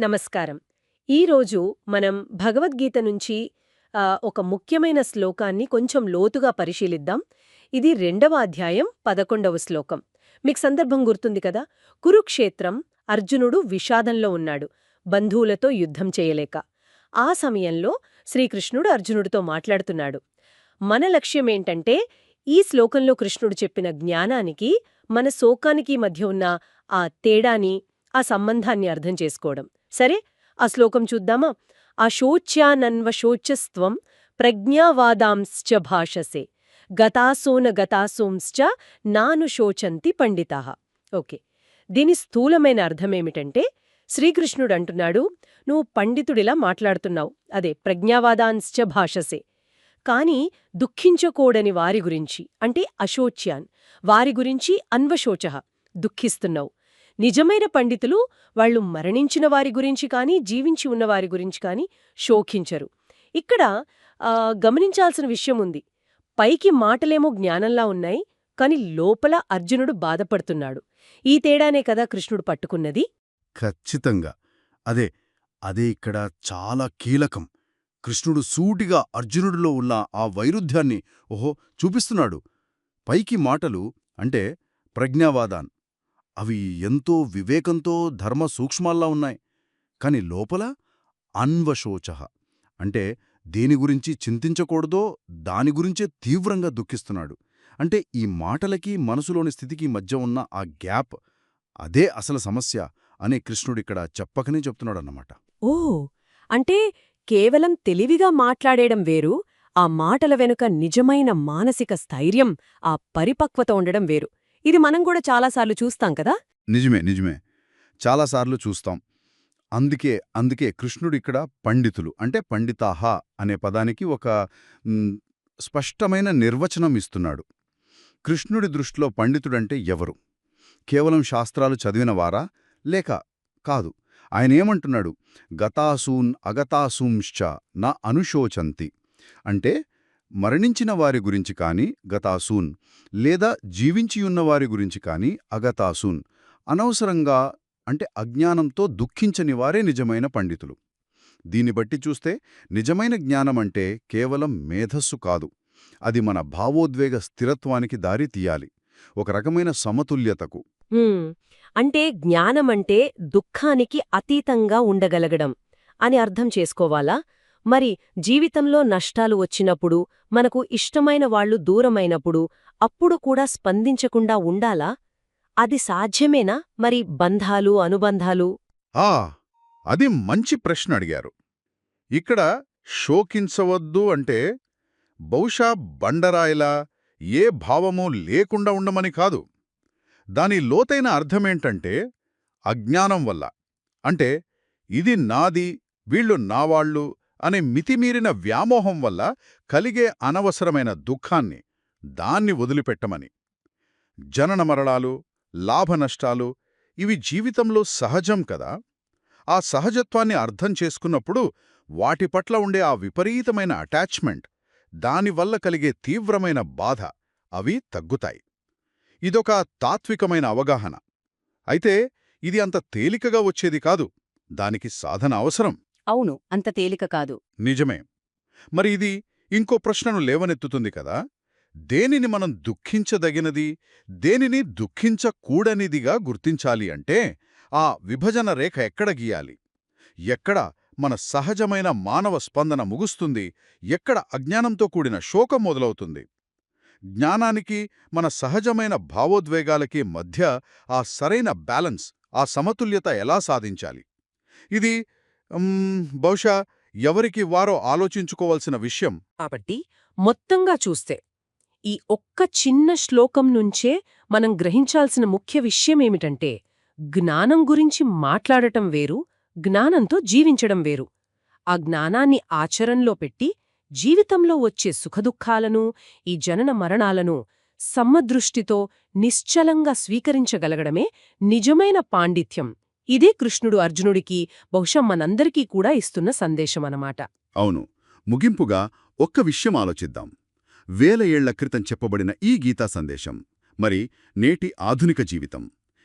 నమస్కారం. ఈరోజు మనం భగవద్గీత నుంచి ఒక ముఖ్యమైన శ్లోకాన్ని కొంచెం లోతుగా పరిశీలిద్దాం. ఇది రెండవ అధ్యాయం పదకొండవ శ్లోకం. మీకు సందర్భం గుర్తుంది కదా? కురుక్షేత్రం అర్జునుడు విషాదంలో ఉన్నాడు బంధువులతో యుద్ధం చేయలేక. ఆ సమయంలో శ్రీకృష్ణుడు అర్జునుడితో మాట్లాడుతున్నాడు. మన లక్ష్యమేంటంటే ఈ శ్లోకంలో కృష్ణుడు చెప్పిన జ్ఞానానికి మన శోకానికి మధ్య ఉన్న ఆ తేడాని ఆ సంబంధాన్ని అర్థం చేసుకోవడం. సరే ఆ శ్లోకం చూద్దామా? అశోచ్యానన్వశోచస్త్వం ప్రజ్ఞావాదాంశ్చ భాషసే గతాసోన గతాసోంశ్చ నానుశోచంతి పండితాః. ఓకే. దీని స్థూలమైన అర్థమేమిటంటే శ్రీకృష్ణుడు అంటున్నాడు నువ్వు పండితుడిలా మాట్లాడుతున్నావు. అదే ప్రజ్ఞావాదాంశ్చ భాషసే. కాని దుఃఖించకూడని వారి గురించి అంటే అశోచ్యాన్ వారి గురించి అన్వశోచ దుఃఖిస్తున్నావు. నిజమైన పండితులు వాళ్ళు మరణించిన వారి గురించి కానీ జీవించి ఉన్నవారి గురించి కానీ శోకించరు. ఇక్కడ గమనించాల్సిన విషయం ఉంది. పైకి మాటలేమో జ్ఞానంలా ఉన్నాయి కాని లోపల అర్జునుడు బాధపడుతున్నాడు. ఈ తేడానే కదా కృష్ణుడు పట్టుకున్నది? ఖచ్చితంగా. అదే అదే ఇక్కడ చాలా కీలకం. కృష్ణుడు సూటిగా అర్జునుడిలో ఉన్న ఆ వైరుధ్యాన్ని ఓహో చూపిస్తున్నాడు. పైకి మాటలు అంటే ప్రజ్ఞావాదాన్. అవి ఎంతో వివేకంతో ధర్మ సూక్ష్మాల్లా ఉన్నాయి. కాని లోపల అన్వశోచ. అంటే దేని గురించి చింతించకూడదో దాని గురించే తీవ్రంగా దుఃఖిస్తున్నాడు. అంటే ఈ మాటలకి మనసులోని స్థితికి మధ్య ఉన్న ఆ గ్యాప్ అదే అసలు సమస్య అనే కృష్ణుడిక్కడ చెప్పకనే చెప్తున్నాడన్నమాట. ఓ! అంటే కేవలం తెలివిగా మాట్లాడేయడం వేరు ఆ మాటల వెనుక నిజమైన మానసిక స్థైర్యం ఆ పరిపక్వత ఉండడం వేరు. ఇది మనం కూడా చాలాసార్లు చూస్తాం కదా? నిజమే నిజమే. చాలాసార్లు చూస్తాం. అందుకే అందుకే కృష్ణుడు ఇక్కడ పండితులు. అంటే పండితాహ అనే పదానికి ఒక స్పష్టమైన నిర్వచనం ఇస్తున్నాడు. కృష్ణుడి దృష్టిలో పండితుడంటే ఎవరు? కేవలం శాస్త్రాలు చదివినవారా? లేక కాదు. ఆయనేమంటున్నాడు గతాసూన్ అగతాసూంశ్చ నా అనుశోచంతి. అంటే మరణించిన వారి గురించి కాని గతాసూన్ లేదా జీవించియున్న వారి గురించి కాని అగతాసూన్ అనవసరంగా అంటే అజ్ఞానంతో దుఃఖించని వారే నిజమైన పండితులు. దీన్ని బట్టి చూస్తే నిజమైన జ్ఞానమంటే కేవలం మేధస్సు కాదు. అది మన భావోద్వేగ స్థిరత్వానికి దారి తీయాలి. ఒక రకమైన సమతుల్యతకు. అంటే జ్ఞానమంటే దుఃఖానికి అతీతంగా ఉండగలగడం అని అర్థం చేసుకోవాలా? మరి జీవితంలో నష్టాలు వచ్చినప్పుడు మనకు ఇష్టమైన వాళ్ళు దూరమైనప్పుడు అప్పుడు కూడా స్పందించకుండా ఉండాలా? అది సాధ్యమేనా? మరి బంధాలు అనుబంధాలు? ఆ అది మంచి ప్రశ్న అడిగారు. ఇక్కడ శోకించవద్దు అంటే బహుశా బండరాయిలా ఏ భావమూ లేకుండా ఉండమని కాదు. దాని లోతైన అర్థమేంటంటే అజ్ఞానం వల్ల. అంటే ఇది నాది వీళ్ళు నావాళ్ళు అనే మితిమీరిన వ్యామోహం వల్ల కలిగే అనవసరమైన దుఃఖాన్ని దాన్ని వదిలిపెట్టమని. జనన మరణాలు లాభనష్టాలు ఇవి జీవితంలో సహజం కదా. ఆ సహజత్వాన్ని అర్థం చేసుకున్నప్పుడు వాటి పట్ల ఉండే ఆ విపరీతమైన అటాచ్మెంట్ దానివల్ల కలిగే తీవ్రమైన బాధ అవి తగ్గుతాయి. ఇదొక తాత్వికమైన అవగాహన. అయితే ఇది అంత తేలికగా వచ్చేది కాదు. దానికి సాధన అవసరం. అవును అంత తేలిక కాదు. నిజమే. మరి ఇది ఇంకో ప్రశ్నను లేవనెత్తుతుంది కదా? దేనిని మనం దుఃఖించదగినది దేనిని దుఃఖించకూడనిదిగా గుర్తించాలి అంటే ఆ విభజన రేఖ ఎక్కడ గీయాలి? ఎక్కడ మన సహజమైన మానవ స్పందన ముగుస్తుంది? ఎక్కడ అజ్ఞానంతో కూడిన శోకం మొదలవుతుంది? జ్ఞానానికి మన సహజమైన భావోద్వేగాలకి మధ్య ఆ సరైన బ్యాలెన్స్ ఆ సమతుల్యత ఎలా సాధించాలి? ఇది బహుశా ఎవరికి వారో ఆలోచించుకోవాల్సిన విషయం. కాబట్టి మొత్తంగా చూస్తే ఈ ఒక్క చిన్న శ్లోకం నుంచే మనం గ్రహించాల్సిన ముఖ్య విషయమేమిటంటే జ్ఞానం గురించి మాట్లాడటం వేరు జ్ఞానంతో జీవించడం వేరు. ఆ జ్ఞానాన్ని ఆచరణలో పెట్టి జీవితంలో వచ్చే సుఖదుఖాలను ఈ జనన మరణాలను సమదృష్టితో నిశ్చలంగా స్వీకరించగలగడమే నిజమైన పాండిత్యం. ఇదే కృష్ణుడు అర్జునుడికి బహుశా మనందరికీ కూడా ఇస్తున్న సందేశమనమాట. అవును. ముగింపుగా ఒక్క విషయం ఆలోచిద్దాం. వేల ఏళ్ళ క్రితం చెప్పబడిన ఈ గీతా సందేశం. మరి నేటి ఆధునిక జీవితం.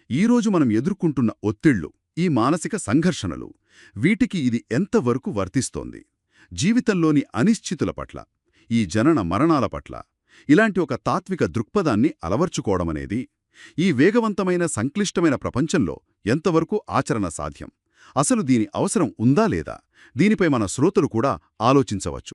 ఈరోజు మనం ఎదుర్కొంటున్న ఒత్తిళ్ళు ఈ మానసిక సంఘర్షణలు వీటికి ఇది ఎంతవరకు వర్తిస్తోంది? జీవితంలోని అనిశ్చితుల పట్ల ఈ జనన మరణాల పట్ల ఇలాంటి ఒక తాత్విక దృక్పథాన్ని అలవర్చుకోవడమనేది ఈ వేగవంతమైన సంక్లిష్టమైన ప్రపంచంలో ఎంతవరకు ఆచరణ సాధ్యం? అసలు దీని అవసరం ఉందా లేదా? దీనిపై మన శ్రోతలు కూడా ఆలోచించవచ్చు.